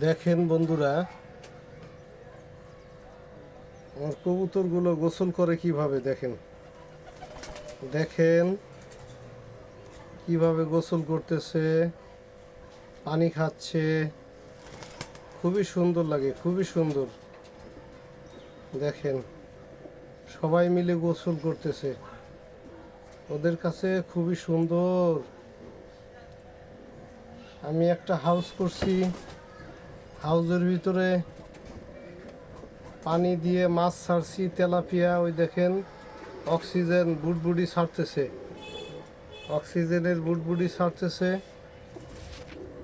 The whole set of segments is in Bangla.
দেখেন বন্ধুরা, আমার কবুতরগুলো গোসল করে কীভাবে দেখেন? দেখেন কীভাবে গোসল করতেছে, পানি খাচ্ছে। খুবই সুন্দর লাগে, খুবই সুন্দর। দেখেন, সবাই মিলে গোসল করতেছে। ওদের কাছে খুবই সুন্দর। আমি একটা হাউস করছি। হাউজের ভিতরে পানি দিয়ে মাছ ছাড়ছি, তেলাপিয়া, ওই দেখেন, অক্সিজেন বুটবুডি ছাড়তেছে। অক্সিজেনের বুটবুডি ছাড়তেছে,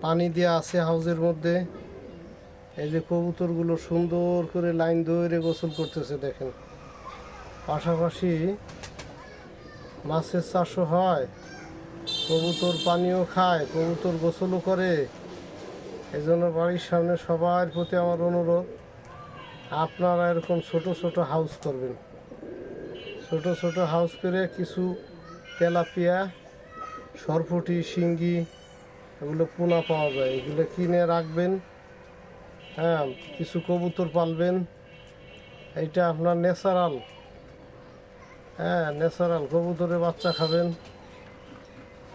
পানি দিয়ে আছে হাউজের মধ্যে। এই যে কবুতরগুলো সুন্দর করে লাইন ধরে গোসল করতেছে, দেখেন। পাশাপাশি মাছের চাষও হয়, কবুতর পানিও খায়, কবুতর গোসলও করে। এই জন্য বাড়ির সামনে সবার প্রতি আমার অনুরোধ, আপনারা এরকম ছোট ছোট হাউস করবেন। ছোট ছোট হাউস করে কিছু তেলাপিয়া সরপুটি শিঙ্গি, এগুলো পোনা পাওয়া যায়। এগুলো কিনে রাখবেন হ্যাঁ কিছু কবুতর পালবেন। এইটা আপনার ন্যাচারাল হ্যাঁ ন্যাচারাল কবুতরের বাচ্চা খাবেন,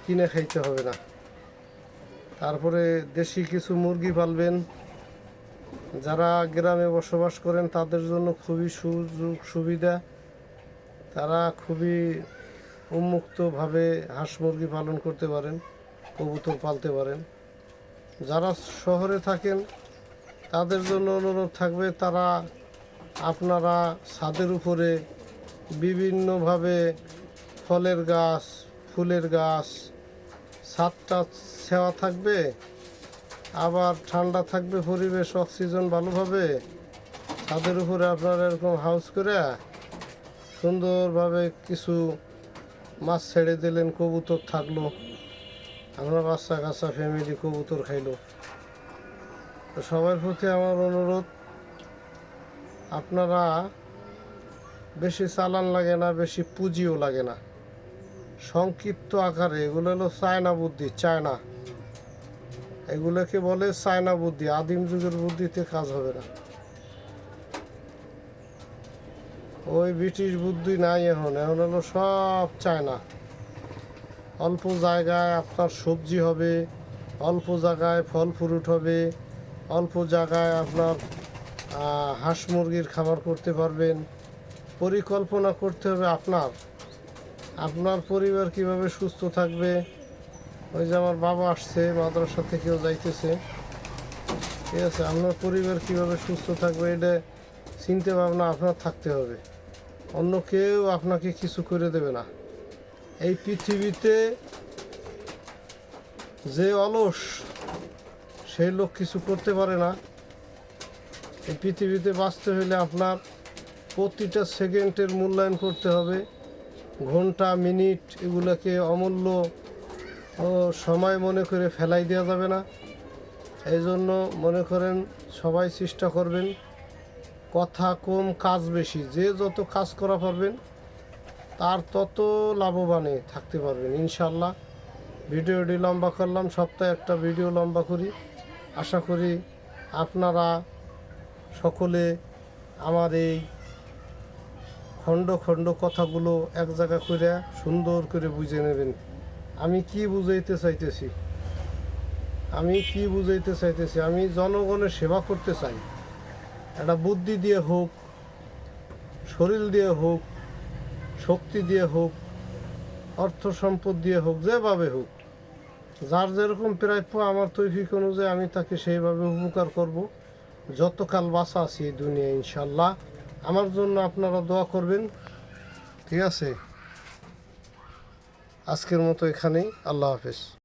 কিনে খাইতে হবে না। তারপরে দেশি কিছু মুরগি পালবেন। যারা গ্রামে বসবাস করেন, তাদের জন্য খুবই সুযোগ সুবিধা। তারা খুবই উন্মুক্তভাবে হাঁস মুরগি পালন করতে পারেন, কবুতর পালতে পারেন। যারা শহরে থাকেন, তাদের জন্য অনুরোধ থাকবে, তারা আপনারা ছাদের উপরে বিভিন্নভাবে ফলের গাছ, ফুলের গাছ ছাদটা সেওয়া থাকবে, আবার ঠান্ডা থাকবে, পরিবেশ, অক্সিজেন ভালোভাবে। ছাদের উপরে আপনারা এরকম হাউস করে সুন্দরভাবে কিছু মাছ ছেড়ে দিলেন, কবুতর থাকল। আমরা বাচ্চা কাচ্চা ফ্যামিলি কবুতর খাইলো। সবার প্রতি আমার অনুরোধ, আপনারা বেশি চালান লাগে না, বেশি পুঁজিও লাগে না। সংক্ষিপ্ত আকারে, এগুলো হলো চায়না বুদ্ধি, চায়না। এগুলোকে বলে চায়না বুদ্ধি, আদিম যুগের বুদ্ধিতে কাজ হবে না। ওই ব্রিটিশ বুদ্ধি নাই এখন এখন হলো সব চায়না। অল্প জায়গায় আপনার সবজি হবে, অল্প জায়গায় ফল ফ্রুট হবে, অল্প জায়গায় আপনার হাঁস মুরগির খাবার করতে পারবেন। পরিকল্পনা করতে হবে আপনার। আপনার পরিবার কীভাবে সুস্থ থাকবে? ওই যে আমার বাবা আসছে, মাদ্রাসা থেকেও যাইতেছে। ঠিক আছে, আপনার পরিবার কীভাবে সুস্থ থাকবে এটা চিন্তা ভাবনা আপনার থাকতে হবে। অন্য কেউ আপনাকে কিছু করে দেবে না। এই পৃথিবীতে যে অলস, সেই লোক কিছু করতে পারে না। এই পৃথিবীতে বাঁচতে হলে আপনার প্রতিটা সেকেন্ডের মূল্যায়ন করতে হবে। ঘণ্টা, মিনিট এগুলোকে অমূল্য সময় মনে করে ফেলাই দেওয়া যাবে না। এই জন্য মনে করেন সবাই চেষ্টা করবেন কথা কম, কাজ বেশি, যে যত কাজ করা পারবেন, তার তত লাভবানে থাকতে পারবেন ইনশাল্লাহ ভিডিওটি লম্বা করলাম, সপ্তাহে একটা ভিডিও লম্বা করি। আশা করি আপনারা সকলে আমার এই খণ্ড খণ্ড কথাগুলো এক জায়গা করে সুন্দর করে বুঝে নেবেন। আমি কি বুঝাইতে চাইতেছি? আমি কি বুঝাইতে চাইতেছি? আমি জনগণের সেবা করতে চাই। একটা বুদ্ধি দিয়ে হোক, শরীর দিয়ে হোক, শক্তি দিয়ে হোক, অর্থ সম্পদ দিয়ে হোক, যেভাবে হোক, যার যেরকম প্রাপ্য আমার তৈফিক অনুযায়ী আমি তাকে সেইভাবে উপকার করব। যতকাল বাসা আছি দুনিয়া ইনশাল্লাহ আমার জন্য আপনারা দোয়া করবেন। ঠিক আছে? আজকের মতো এখানেই। আল্লাহ হাফেজ।